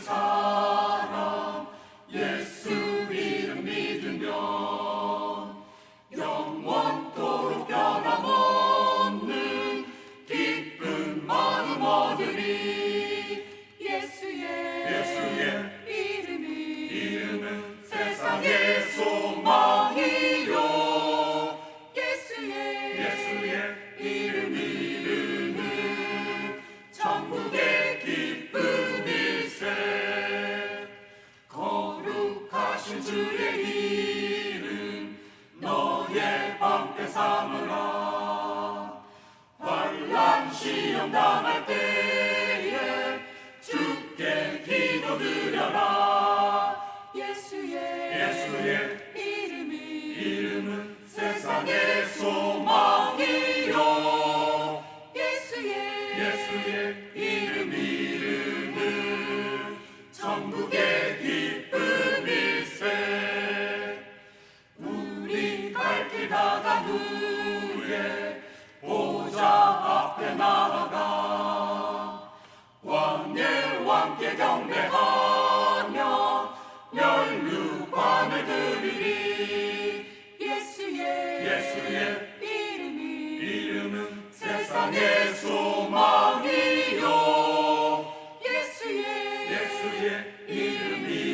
사랑 예수 믿으면 영원토록 변함없는 기쁜 마음 얻으리 예수의 예수의 이름이 이름은 세상의 소망. 환란 시험 당할 때에 주께 기도드려라. 예수의 예수의 이름이 이름은 세상의 소망이요. 예수의 예수의 이름 이름은 천국의 기쁨일세. 우리 갈길 다간 후에 보 세상의 소망이요. 예수의 예수의 이름이